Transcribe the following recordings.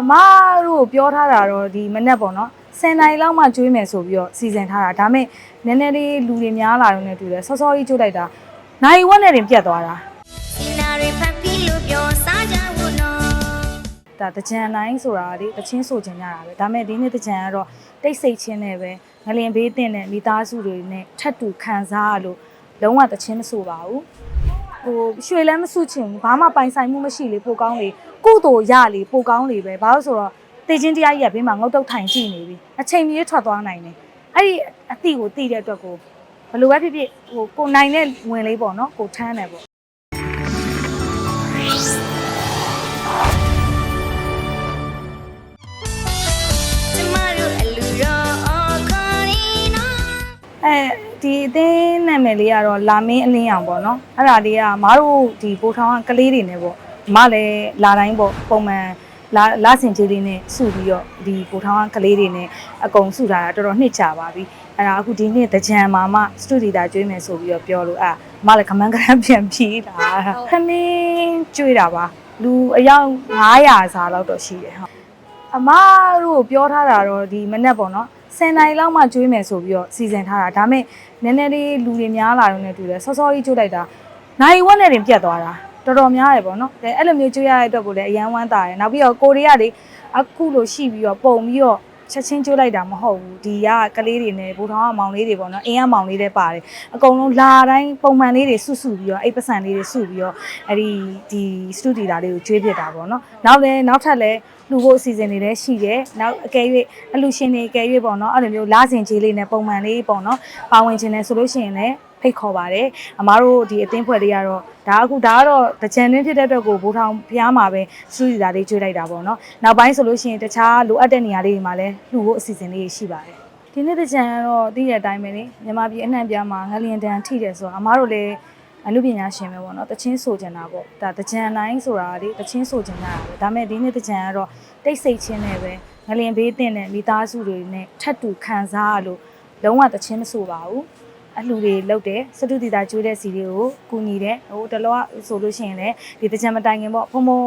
အမတို့ပြောထားတာတော့ဒီမနေ့ပေါ့နော်10နိုင်လောက်မှကျွေးမယ်ဆိုပြီးတော့စီစဉ်ထားတာဒါပေမဲ့နည်းနည်းလေးလူတွေများလာတော့နေတူတယ်စောစောကြီးကျွေးလိုက်တာနိုင်ဝက်နဲ့တင်ပြတ်သွားတာစီနာရီဖတ်ပြီးလို့ပြောစားကြဖို့နော်ဒါတကြံတိုင်းဆိုတာလေတချင်းဆိုချင်ကြတာပဲဒါပေမဲ့ဒီနေ့တကြံကတော့တိတ်ဆိတ်ချင်းနဲ့ပဲငလင်ဘေးတင်တဲ့မိသားစုတွေနဲ့ထပ်တူခံစားရလို့လုံးဝတချင်းမဆိုပါဘူး ဟိုရွှေလည်းမစုချင်ဘူးဘာမှပိုင်ဆိုင်မှုမရှိလေပိုကောင်းလေကုသိုလ်ရလေပိုကောင်းလေပဲဘာလို့ဆိုတော့တေချင်းတရားကြီးကဘေးမှာငုတ်တုတ်ထိုင်ကြည့်နေပြီအချိန်ကြီးထွက်သွားနိုင်တယ်အဲ့ဒီအတိကိုတိတဲ့အတွက်ကိုဘယ်လိုပဲဖြစ်ဖြစ်ဟိုကိုနိုင်တဲ့ဝင်လေးပေါ့နော်ကိုထမ်းတယ်ပေါ့ကျမတို့အလူရောအော်ခေါ်နေနော်အဲဒီအသင်းနာ မည်လေးကတော့လာမင်းအလင်းအောင်ပေါ့နော်အဲ့ဒါလေးကမတို့ဒီပိုထောင်ကကလေးတွေနဲ့ပေါ့မလည်းလာတိုင်းပေါ့ပုံမှန်လာလာစင်ကြီးလေးနဲ့စုပြီးတော့ဒီပိုထောင်ကကလေးတွေနဲ့အကုန်စုထားတာတော်တော်နှစ်ချပါပြီအဲ့ဒါအခုဒီနေ့တကြံမှာမှစတူဒီတာကျွေးမယ်ဆိုပြီးတော့ပြောလို့အာမလည်းခမန်းကရန်ပြန်ဖြီးတာခမင်းကျွေးတာပါလူအယောက်900စာလောက်တော့ရှိတယ်ဟုတ်အမတို့ပြောထားတာတော့ဒီမနေ့ပေါ့နော် 10နိုင်လောက်မှကျွေးမယ်ဆိုပြီးတော့စီစဉ်ထားတာဒါပေမဲ့နည်းနည်းလေးလူတွေများလာတော့နေတူတယ်စောစောကြီးကျွေးလိုက်တာနိုင်ဝက်နဲ့တင်ပြတ်သွားတာတော်တော်များတယ်ပေါ့နော်ဒါအဲ့လိုမျိုးကျွေးရတဲ့အတွက်ကိုလည်းအရန်ဝမ်းသာတယ်နောက်ပြီးတော့ကိုရီးယားလေအခုလိုရှိပြီးတော့ပုံပြီးတော့ ချက်ချင်းကျွေးလိုက်တာမဟုတ်ဘူးဒီကကလေးတွေနဲ့ဘူထောင်ကမောင်လေးတွေပေါ့နော်အင်းကမောင်လေးတွေပါတယ်အကုန်လုံးလာတိုင်းပုံမှန်လေးတွေစုစုပြီးတော့အဲ့ပစံလေးတွေစုပြီးတော့အဲ့ဒီဒီစတူဒီတာလေးကိုကျွေးပြတာပေါ့နော်နောက်လည်းနောက်ထပ်လည်းလူဖို့အစီအစဉ်တွေလည်းရှိတယ်။နောက်အကယ်၍အလူရှင်တွေအကယ်၍ပေါ့နော်အဲ့လိုမျိုးလာစဉ်ကြီးလေးနဲ့ပုံမှန်လေးပေါ့နော်ပါဝင်ခြင်းနဲ့ဆိုလို့ရှိရင်လည်း ဖိတ်ခေါ်ပါတယ်။အမားတို့ဒီအသင်းဖွဲ့လေးကတော့ဒါအခုဒါကတော့တကြံတွင်းဖြစ်တဲ့အတွက်ကိုဘိုးထောင်ဖျားမှာပဲစူးစီတာလေးကျွေးလိုက်တာပေါ့နော်။နောက်ပိုင်းဆိုလို့ရှိရင်တခြားလိုအပ်တဲ့နေရာလေးတွေမှာလည်းလူဖို့အစီအစဉ်လေးရှိပါတယ်။ဒီနေ့တကြံကတော့သိတဲ့အတိုင်းပဲလေမြန်မာပြည်အနှံ့ပြားမှာငလျင်တန်ထိတယ်ဆိုတော့အမားတို့လည်းအမှုပညာရှင်ပဲပေါ့နော်တချင်းဆိုကြတာပေါ့ဒါတကြံတိုင်းဆိုတာလေတချင်းဆိုကြတာပဲဒါပေမဲ့ဒီနေ့တကြံကတော့တိတ်ဆိတ်ချင်းနဲ့ပဲငလင်ဘေးတင်တဲ့မိသားစုတွေနဲ့ထပ်တူခံစားရလို့လုံးဝတချင်းမဆိုပါဘူး အလှူတွေလုပ်တယ်စတုတီတာကျွေးတဲ့စီတွေကိုကူညီတယ်ဟိုတလောကဆိုလို့ရှိရင်လည်းဒီတကြံမတိုင်ခင်ပေါ့ဖုံဖုံ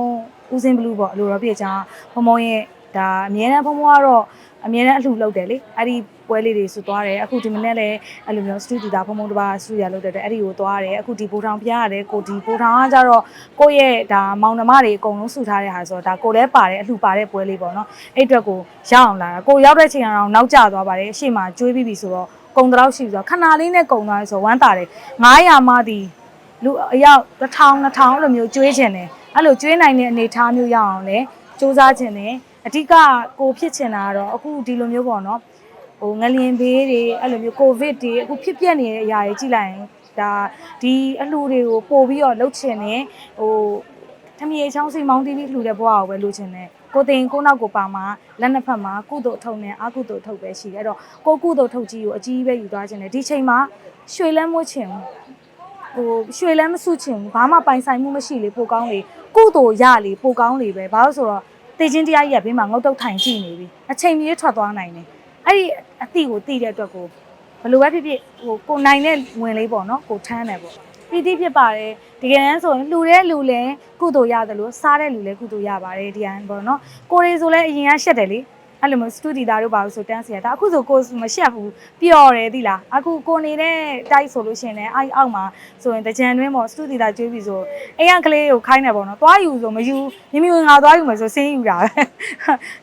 ဦးစင်းဘလူးပေါ့အလိုတော်ပြည့်ချာဖုံဖုံရဲ့ဒါအမြဲတမ်းဖုံဖုံကတော့အမြဲတမ်းအလှူလုပ်တယ်လေအဲ့ဒီပွဲလေးတွေဆိုသွားတယ်အခုဒီမနေ့လည်းအဲ့လိုမျိုးစတူဒီတာဖုံဖုံတစ်ပါးစတူဒီတာလုပ်တယ်အဲ့ဒီကိုသွားတယ်အခုဒီပိုထောင်ပြရတယ်ကိုဒီပိုထောင်ကကြတော့ကိုယ့်ရဲ့ဒါမောင်နှမတွေအကုန်လုံးစုထားတဲ့ဟာဆိုတော့ဒါကိုလည်းပါတယ်အလှူပါတဲ့ပွဲလေးပေါ့နော်အဲ့အတွက်ကိုရအောင်လာတာကိုရောက်တဲ့ချိန်ကတော့နောက်ကျသွားပါတယ်အရှိမကျွေးပြီးပြီဆိုတော့ ကုံတလောက်ရှိပြီဆိုတော့ခဏလေးနဲ့ကုံသွားပြီဆိုတော့ဝမ်းတာတယ်900မှဒီလူအယောက်1000 2000အဲ့လိုမျိုးကျွေးခြင်းတယ်အဲ့လိုကျွေးနိုင်တဲ့အနေအထားမျိုးရအောင်လဲစူးစမ်းခြင်းတယ်အဓိကကိုဖြစ်ချင်တာကတော့အခုဒီလိုမျိုးပေါ့နော်ဟိုငလျင်ဘေးတွေအဲ့လိုမျိုးကိုဗစ်တွေအခုဖြစ်ပျက်နေတဲ့အရာတွေကြည့်လိုက်ရင်ဒါဒီအလှူတွေကိုပို့ပြီးတော့လှုပ်ချင်တယ်ဟိုထ မီချောင်းစီမောင်းတီးပြီးလှူတဲ့ဘဝကိုပဲလိုချင်တယ်ကိုတင်ကိုနောက်ကိုပါမှာလက်နှစ်ဖက်မှာကုသိုလ်အထုံနဲ့အကုသိုလ်အထုပ်ပဲရှိတယ်အဲ့တော့ကိုကုသိုလ်ထုတ်ကြီးကိုအကြီးပဲယူသွားခြင်းတယ်ဒီချိန်မှာရွှေလဲမွှချင်ဘူးဟိုရွှေလဲမစုချင်ဘူးဘာမှပိုင်ဆိုင်မှုမရှိလေပိုကောင်းလေကုသိုလ်ရလေပိုကောင်းလေပဲဘာလို့ဆိုတော့တေချင်းတရားကြီးကဘေးမှာငုတ်တုတ်ထိုင်ကြည့်နေပြီအချိန်ကြီးထွက်သွားနိုင်တယ်အဲ့ဒီအတိကိုတိတဲ့အတွက်ကိုဘယ်လိုပဲဖြစ်ဖြစ်ဟိုကိုနိုင်တဲ့ဝင်လေးပေါ့နော်ကိုထမ်းတယ်ပေါ့ ပီတိဖြစ်ပါတယ်တကယ်တမ်းဆိုရင်လှူတဲ့လူလည်းကုသိုလ်ရတယ်လို့စားတဲ့လူလည်းကုသိုလ်ရပါတယ်ဒီဟန်ပေါ့နော်ကိုရီဆိုလည်းအရင်ကရှက်တယ်လေ အဲ့လိုမျိုးစတူဒီတာတို့ပါလို့ဆိုတန်းစီရတာအခုဆိုကိုမရှက်ဘူးပျော်တယ်သီလားအခုကိုနေတဲ့တိုက်ဆိုလို့ရှိရင်လည်းအဲ့အောက်မှာဆိုရင်တကြံတွင်းပေါ့စတူဒီတာကျွေးပြီဆိုအိမ်ကကလေးကိုခိုင်းတယ်ပေါ့နော်သွားယူဆိုမယူမြမြဝင်ငါသွားယူမယ်ဆိုဆင်းယူတာပဲ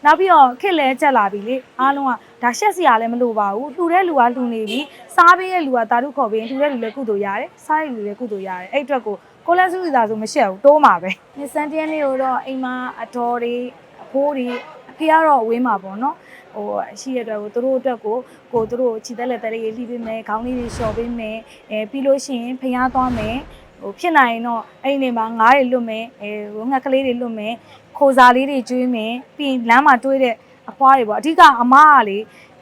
နောက်ပြီးတော့ခက်လဲချက်လာပြီလေအားလုံးကဒါရှက်စရာလည်းမလိုပါဘူးလှူတဲ့လူကလှူနေပြီစားပေးတဲ့လူကတာတုခေါ်ပေးရင်လှူတဲ့လူလည်းကုသိုလ်ရတယ်စားတဲ့လူလည်းကုသိုလ်ရတယ်အဲ့အတွက်ကိုကိုလက်စုစီတာဆိုမရှက်ဘူးတိုးမှာပဲနှစ်စန်တရက်နေ့ကိုတော့အိမ်မှာအတော်တွေအဖိုးတွေအ ဖေကတော့ဝင်းမှာပေါ့နော်ဟိုရှိရတဲ့အတွက်ကိုသူတို့အတွက်ကိုကိုသူတို့ခြေသက်လက်သက်လေးလှီးပေးမယ်ခေါင်းလေးတွေလျှော်ပေးမယ်အဲပြီးလို့ရှိရင်ဖျားသွားမယ်ဟိုဖြစ်နိုင်ရင်တော့အဲ့ဒီနေမှာငားတွေလွတ်မယ်အဲဟိုငှက်ကလေးတွေလွတ်မယ်ခိုစာလေးတွေကျွေးမယ်ပြီးရင်လမ်းမှာတွေးတဲ့အဖွားတွေပေါ့အဓိကအမကလေ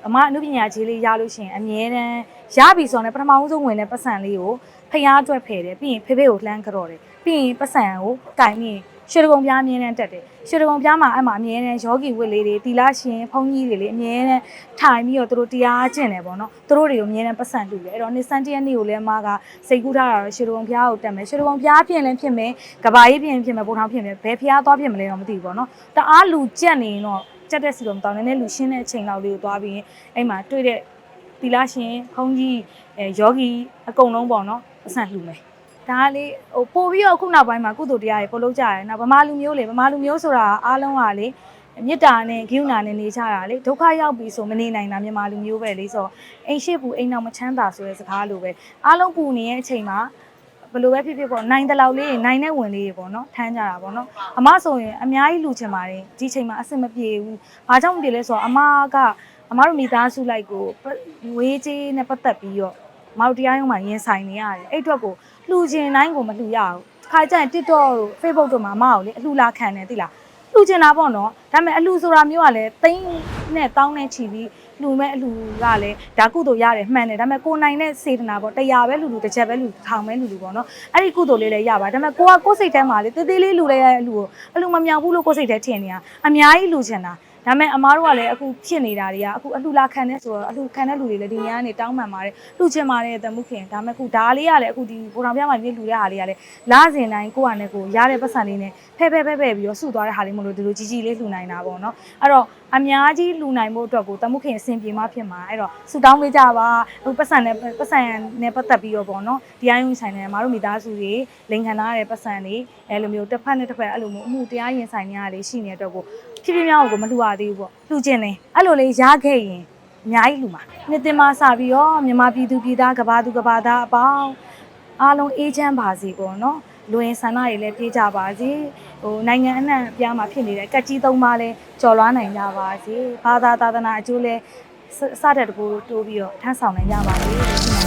အမအနုပညာကြီးလေးရလို့ရှိရင်အမြဲတမ်းရပြီဆိုတော့ပထမဦးဆုံးဝင်တဲ့ပတ်စံလေးကိုဖျားအတွက်ဖယ်တယ်ပြီးရင်ဖေဖေကိုလှမ်းကြော်တယ်ပြီးရင်ပတ်စံကိုကင်ပြီး ရွှေတကုံပြားအမြဲတမ်းတက်တယ်ရွှေတကုံပြားမှာအဲ့မှာအမြဲတမ်းယောဂီဝတ်လေးတွေတီလာရှင်ဘုန်းကြီးတွေလေအမြဲတမ်းထိုင်ပြီးတော့သူတို့တရားကျင့်တယ်ပေါ့နော်သူတို့တွေကိုအမြဲတမ်းပတ်စံလှူတယ်အဲ့တော့နှစ်စန်တရက်နေ့ကိုလည်းအမကစိတ်ကူးထားတာတော့ရွှေတကုံပြားကိုတက်မယ်ရွှေတကုံပြားပြင်လည်းဖြစ်မယ်ကဘာကြီးပြင်ဖြစ်မယ်ပုံထောင်ဖြစ်မယ်ဘယ်ဖျားသွားဖြစ်မလဲတော့မသိဘူးပေါ့နော်တအားလူကြက်နေရင်တော့ကြက်တဲ့စီတော့မတောင်းနည်းနည်းလူရှင်းတဲ့အချိန်လောက်လေးကိုသွားပြီးရင်အဲ့မှာတွေ့တဲ့တီလာရှင်ဘုန်းကြီးအဲယောဂီအကုန်လုံးပေါ့နော်ပတ်စံလှူမယ် ဒါကလေဟိုပို့ပြီးတော့အခုနောက်ပိုင်းမှာကုသိုလ်တရားတွေပို့လို့ကြရတယ်။နောက်ဗမာလူမျိုးလေဗမာလူမျိုးဆိုတာအားလုံးကလေမေတ္တာနဲ့ဂိယူနာနဲ့နေကြတာလေဒုက္ခရောက်ပြီဆိုမနေနိုင်တာမြန်မာလူမျိုးပဲလေဆိုတော့အိမ်ရှိဘူးအိမ်နောက်မချမ်းသာဆိုတဲ့စကားလိုပဲအားလုံးပူနေတဲ့အချိန်မှာဘယ်လိုပဲဖြစ်ဖြစ်ပေါ့နိုင်တဲ့လောက်လေးနိုင်တဲ့ဝင်လေးတွေပေါ့နော်ထမ်းကြတာပေါ့နော်အမဆိုရင်အများကြီးလူချင်ပါတယ်ဒီချိန်မှာအဆင်မပြေဘူး။ဘာကြောင့်မပြေလဲဆိုတော့အမကအမတို့မိသားစုလိုက်ကိုဝေးကြီးနဲ့ပတ်သက်ပြီးတော့အ မတို့တရားရုံးမှာရင်ဆိုင်နေရတယ်အဲ့အတွက်ကိုလှူခြင်းတိုင်းကိုမလှူရဘူးခါကျရင် TikTok တို့ Facebook တို့မှာမအောင်လေအလှူလာခံတယ်သိလားလှူခြင်းတာပေါ့နော်ဒါပေမဲ့အလှူဆိုတာမျိုးကလည်းသိန်းနဲ့တောင်းနဲ့ချီပြီးလှူမဲ့အလှူကလည်းဒါကုသိုလ်ရတယ်မှန်တယ်ဒါပေမဲ့ကိုယ်နိုင်တဲ့စေတနာပေါ့တရားပဲလှူလှူတစ်ချက်ပဲလှူထောင်ပဲလှူလှူပေါ့နော်အဲ့ဒီကုသိုလ်လေးလည်းရပါဒါပေမဲ့ကိုကကိုယ်စိတ်ထဲမှာလေတေးသေးလေးလှူလိုက်ရတဲ့အလှူကိုအလှူမမြောင်ဘူးလို့ကိုယ်စိတ်ထဲထင်နေတာအများကြီးလှူချင်တာ ဒါပေမဲ့အမားတို့ကလည်းအခုဖြစ်နေတာတွေကအခုအလှူလာခံနေဆိုတော့အလှူခံတဲ့လူတွေလည်းဒီနေရာကနေတောင်းပန်ပါတယ်လှူချင်ပါတယ်တမှုခင်ဒါပေမဲ့အခုဒါလေးကလည်းအခုဒီဘူထောင်ပြမှာပြလှူတဲ့ဟာလေးကလည်းလာစဉ်တိုင်းကိုယ့်ဟာနဲ့ကိုယ်ရတဲ့ပတ်စံလေးနဲ့ဖဲဖဲဖဲဖဲပြီးတော့စုသွားတဲ့ဟာလေးမလို့ဒီလိုကြီးကြီးလေးလှူနိုင်တာပေါ့နော်အဲ့တော့အများကြီးလှူနိုင်ဖို့အတွက်ကိုတမှုခင်အဆင်ပြေမှဖြစ်မှာအဲ့တော့ဆူတောင်းပေးကြပါအခုပတ်စံနဲ့ပတ်စံနဲ့ပတ်သက်ပြီးတော့ပေါ့နော်တရားရင်ဆိုင်နေမှာတို့မိသားစုတွေလိန်ခံထားတဲ့ပတ်စံတွေအဲ့လိုမျိုးတစ်ဖက်နဲ့တစ်ဖက်အဲ့လိုမျိုးအမှုတရားရင်ဆိုင်နေရလေးရှိနေတဲ့အတွက်ကို ဖြစ်ဖြစ်များကိုမလှူရသေးဘူးပေါ့လှူခြင်းတယ်အဲ့လိုလေးရခဲ့ရင်အများကြီးလူမှာနှစ်တင်မှာစပြီးတော့မြန်မာပြည်သူပြည်သားကဘာသူကဘာသားအပေါင်းအားလုံးအေးချမ်းပါစေပေါ့နော်လူရင်ဆန္ဒတွေလည်းပြေးကြပါစေဟိုနိုင်ငံအနှံ့အပြားမှာဖြစ်နေတဲ့ကက်ကြီးသုံးပါးလည်းကြော်လွားနိုင်ကြပါစေဘာသာသာသနာအကျိုးလည်းစစတဲ့တကူတိုးပြီးတော့ထမ်းဆောင်နိုင်ကြပါစေလို့